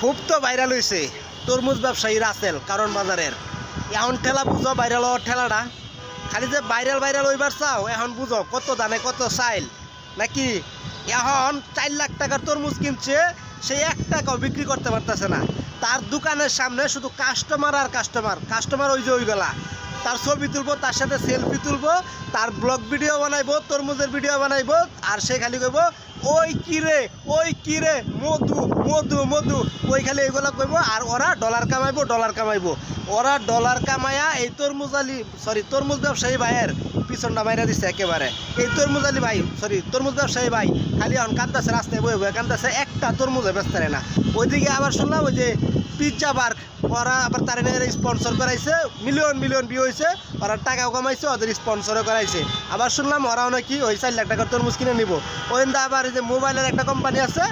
খুব তো ভাইরাল হয়েছে তরমুজ ব্যবসায়ী রাসেল, কারণ বাজারের। এখন ঠেলা বুঝো ভাইরাল হওয়ার ঠেলাটা। খালি যে ভাইরাল ভাইরাল হইবার চাও, এখন বুঝো কত দানে কত চাইল। নাকি এখন চার লাখ টাকার তরমুজ কিনছে, সে এক টাকাও বিক্রি করতে পারতেছে না। তার দোকানের সামনে শুধু কাস্টমার আর কাস্টমার কাস্টমার ওই যে ওইগুলা তার ছবি তুলবো, তার সাথে সেলফি তুলবো, তার ব্লগ ভিডিও বানাইবো, তরমুজের ভিডিও বানাইবো, আর সে খালি কইব ওই কিরে ওই কিরে মধু মধু মধু। ওই খালি এগুলো কইব আর ওরা ডলার কামাইবো ডলার কামাইবো। ওরা ডলার কামায়া এই তরমুজ আলী সরি তরমুজ ব্যবসায়ী ভাইয়ের পিছনটা মাইরা দিচ্ছে একেবারে। এই তরমুজ আলী ভাই সরি তরমুজ ব্যবসায়ী ভাই, খালি এখন কান্দাছে রাস্তায় বয়ে কান্দাছে একটা তরমুজে ব্যস্ত না। ওইদিকে আবার শুনলাম ওই যে পিৎজা বার্গ ওরা আবার তার স্পন্সর করাইছে। মিলিয়ন মিলিয়ন ভিউ হয়েছে ওরা টাকাও কমাইছে, ওদের স্পন্সরও করাইছে। আবার শুনলাম ওরাও নাকি ওই চার লাখ টাকার তরমুজ কিনে নিব। ওই আবার যে মোবাইলের একটা কোম্পানি আছে,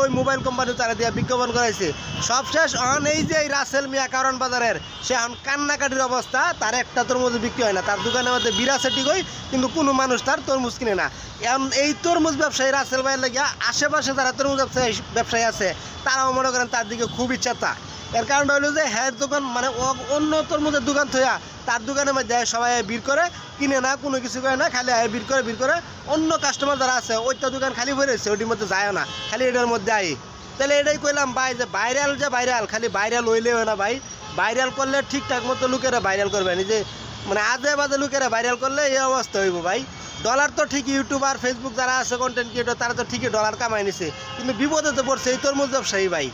ওই মোবাইল কোম্পানি তারা দিয়ে বিজ্ঞাপন করাইছে। সব শেষ অন এই যে এই রাসেল মিয়া কারণ বাজারের, সে এখন কান্নাকাটির অবস্থা, তার একটা তরমুজ বিক্রি হয় না। তার দোকানের মধ্যে বিরাছে ঠিকই কিন্তু কোনো মানুষ তার তরমুজ কিনে না। এখন এই তরমুজ ব্যবসায়ী রাসেল ভাইয়ের লাগিয়া আশেপাশে যারা তরমুজ ব্যবসায়ী ব্যবসায়ী আছে, তারাও মনে করেন তার দিকে খুব ইচ্ছা তা। এর কারণটা হলো যে হ্যাঁ দোকান মানে অন্য তরমুজের দোকান থইয়া তার দোকানের মধ্যে সবাই ভিড় করে, কিনে না, কোনো কিছু করে না, খালি ভিড় করে ভিড় করে। অন্য কাস্টমার যারা আছে, ওইটা দোকান খালি হয়ে রয়েছে ওইটির মধ্যে যায় না, খালি এটার মধ্যে আই তাহলে এটাই কইলাম ভাই যে ভাইরাল যে ভাইরাল খালি ভাইরাল হইলেও না ভাই। ভাইরাল করলে ঠিকঠাক মতো লোকেরা ভাইরাল করবে না। যে মানে আজে বাজে লোকেরা ভাইরাল করলে এই অবস্থা হইব ভাই। ডলার তো ঠিকই ইউটিউবার ফেসবুক যারা আছে কন্টেন্ট ক্রিয়েটর তারা তো ঠিকই ডলার কামাই নিছে। কিন্তু বিপদে তো পড়ছে, এই তরমুজ ব্যবসায়ী ভাই।